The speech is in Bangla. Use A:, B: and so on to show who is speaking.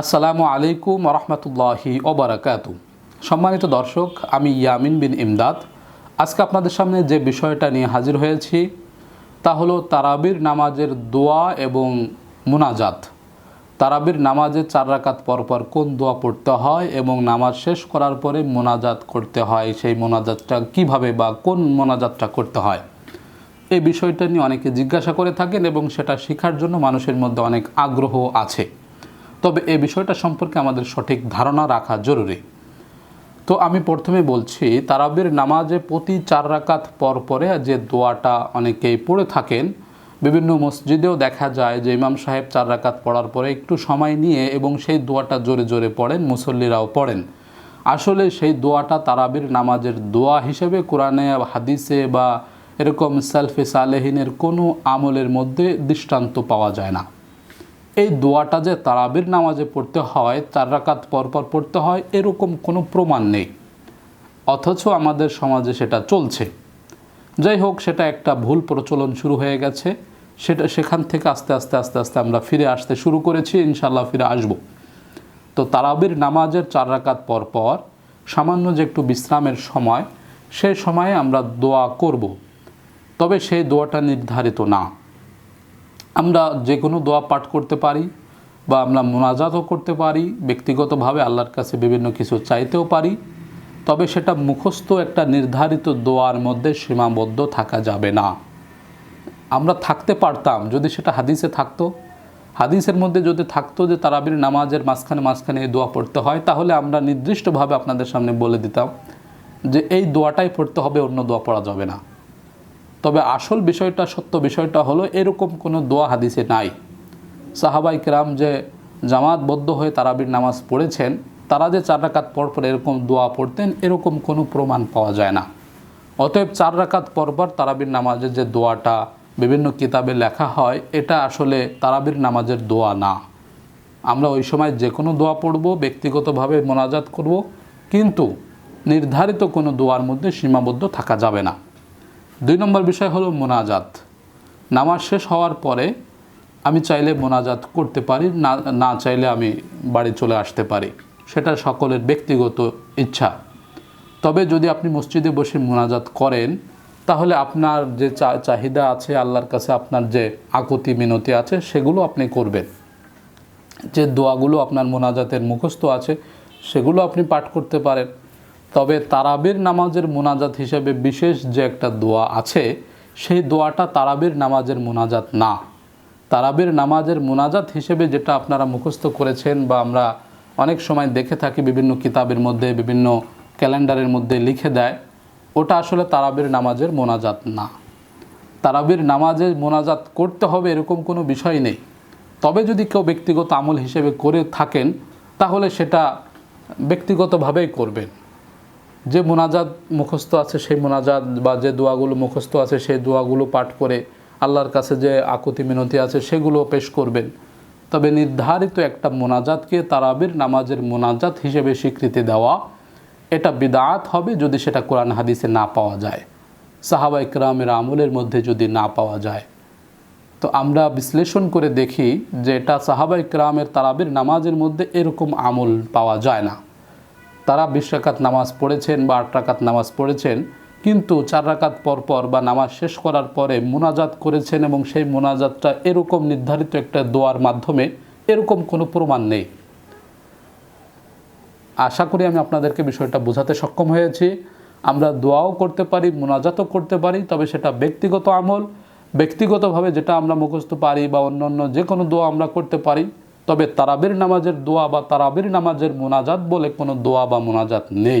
A: আসসালামু আলাইকুম রহমতুল্লাহি ওবরাকাতু সম্মানিত দর্শক, আমি ইয়ামিন বিন ইমদাদ। আজকে আপনাদের সামনে যে বিষয়টা নিয়ে হাজির হয়েছি, তা হলো তারাবির নামাজের দোয়া এবং মুনাজাত। তারাবির নামাজে চার রাকাত পরপর কোন দোয়া পড়তে হয় এবং নামাজ শেষ করার পরে মোনাজাত করতে হয়, সেই মোনাজাতটা কীভাবে বা কোন মোনাজাতটা করতে হয়? এই বিষয়টা নিয়ে অনেকে জিজ্ঞাসা করে থাকেন এবং সেটা শেখার জন্য মানুষের মধ্যে অনেক আগ্রহ আছে। তবে এই বিষয়টা সম্পর্কে আমাদের সঠিক ধারণা রাখা জরুরি। তো আমি প্রথমে বলছি, তারাবির নামাজে প্রতি চার রাকাত পর পরে যে দোয়াটা অনেকেই পড়ে থাকেন, বিভিন্ন মসজিদেও দেখা যায় যে ইমাম সাহেব চার রাকাত পড়ার পরে একটু সময় নিয়ে এবং সেই দোয়াটা জোরে জোরে পড়েন, মুসল্লিরাও পড়েন। আসলে সেই দোয়াটা তারাবির নামাজের দোয়া হিসেবে কোরআনে, হাদিসে বা এরকম সেলফে সালেহিনের কোনো আমলের মধ্যে দৃষ্টান্ত পাওয়া যায় না। এই দোয়াটা যে তারাবির নামাজে পড়তে হয়, চার রাকাত পরপর পড়তে হয়, এরকম কোনো প্রমাণ নেই। অথচ আমাদের সমাজে সেটা চলছে। যাই হোক, সেটা একটা ভুল প্রচলন শুরু হয়ে গেছে। সেটা, সেখান থেকে আস্তে আস্তে আস্তে আস্তে আমরা ফিরে আসতে শুরু করেছি ইনশাল্লাহ ফিরে আসব। তো তারাবির নামাজের চার রাকাত পর পর, সামান্য যে একটু বিশ্রামের সময় সেই সময়ে আমরা দোয়া করব। তবে সেই দোয়াটা নির্ধারিত না। আমরা যে কোনো দোয়া পাঠ করতে পারি বা আমরা মোনাজাতও করতে পারি, ব্যক্তিগতভাবে আল্লাহর কাছে বিভিন্ন কিছু চাইতেও পারি, তবে সেটা মুখস্থ একটা নির্ধারিত দোয়ার মধ্যে সীমাবদ্ধ থাকা যাবে না। আমরা থাকতে পারতাম যদি সেটা হাদিসে থাকতো। হাদিসের মধ্যে যদি থাকতো যে তারাবির নামাজের মাঝখানে মাঝখানে এই দোয়া পড়তে হয়, তাহলে আমরা নির্দিষ্টভাবে আপনাদের সামনে বলে দিতাম যে এই দোয়াটাই পড়তে হবে, অন্য দোয়া পড়া যাবে না। তবে আসল বিষয়টা, সত্য বিষয়টা হলো এরকম কোনো দোয়া হাদিসে নাই। সাহাবাই কেরাম যে জামাতবদ্ধ হয়ে তারাবির নামাজ পড়েছেন, তারা যে চার রাকাত পর পর এরকম দোয়া পড়তেন, এরকম কোনো প্রমাণ পাওয়া যায় না। অতএব চার রাকাত পরপর তারাবির নামাজের যে দোয়াটা বিভিন্ন কিতাবে লেখা হয়, এটা আসলে তারাবির নামাজের দোয়া না। আমরা ওই সময় যে কোনো দোয়া পড়ব, ব্যক্তিগতভাবে মোনাজাত করব, কিন্তু নির্ধারিত কোনো দোয়ার মধ্যে সীমাবদ্ধ থাকা যাবে না। দুই নম্বর বিষয় হলো মোনাজাত। নামাজ শেষ হওয়ার পরে আমি চাইলে মোনাজাত করতে পারি, না না চাইলে আমি বাড়ি চলে আসতে পারি। সেটা সকলের ব্যক্তিগত ইচ্ছা। তবে যদি আপনি মসজিদে বসে মোনাজাত করেন, তাহলে আপনার যে চাহিদা আছে, আল্লাহর কাছে আপনার যে আকুতি মিনতি আছে, সেগুলো আপনি করবেন। যে দোয়াগুলো আপনার মোনাজাতের মুখস্থ আছে, সেগুলো আপনি পাঠ করতে পারেন। তবে তারাবির নামাজের মোনাজাত হিসেবে বিশেষ যে একটা দোয়া আছে, সেই দোয়াটা তারাবির নামাজের মোনাজাত না। তারাবির নামাজের মোনাজাত হিসেবে যেটা আপনারা মুখস্থ করেছেন বা আমরা অনেক সময় দেখে থাকি বিভিন্ন কিতাবের মধ্যে, বিভিন্ন ক্যালেন্ডারের মধ্যে লিখে দেয়, ওটা আসলে তারাবির নামাজের মোনাজাত না। তারাবির নামাজে মোনাজাত করতে হবে এরকম কোনো বিষয় নেই। তবে যদি কেউ ব্যক্তিগত আমল হিসেবে করে থাকেন, তাহলে সেটা ব্যক্তিগতভাবেই করবেন। যে মোনাজাত মুখস্থ আছে, সেই মোনাজাত বা যে দোয়াগুলো মুখস্থ আছে, সেই দোয়াগুলো পাঠ করে আল্লাহর কাছে যে আকুতি মিনতি আছে, সেগুলো পেশ করবেন। তবে নির্ধারিত একটা মোনাজাতকে তারাবির নামাজের মোনাজাত হিসেবে স্বীকৃতি দেওয়া, এটা বিদাত হবে যদি সেটা কোরআন হাদিসে না পাওয়া যায়। সাহাবা ইকরামের আমলের মধ্যে যদি না পাওয়া যায়। তো আমরা বিশ্লেষণ করে দেখি যে এটা সাহাবা ইকরামের তারাবির নামাজের মধ্যে এরকম আমল পাওয়া যায় না। তারা বিশ রাকাত নামাজ পড়েছেন বা আট রাকাত নামাজ পড়েছেন, কিন্তু চার রাকাত পরপর বা নামাজ শেষ করার পরে মোনাজাত করেছেন এবং সেই মোনাজাতটা এরকম নির্ধারিত একটা দোয়ার মাধ্যমে এরকম কোনো প্রমাণ নেই। আশা করি আমি আপনাদেরকে বিষয়টা বোঝাতে সক্ষম হয়েছি। আমরা দোয়াও করতে পারি, মোনাজাতও করতে পারি, তবে সেটা ব্যক্তিগত আমল। ব্যক্তিগতভাবে যেটা আমরা মুখস্থ পারি বা অন্য অন্য যে কোনো দোয়া আমরা করতে পারি তবে তারাবির নামাজের দোয়া বা তারাবির নামাজের মোনাজাত বলে কোনো দোয়া বা মোনাজাত নেই।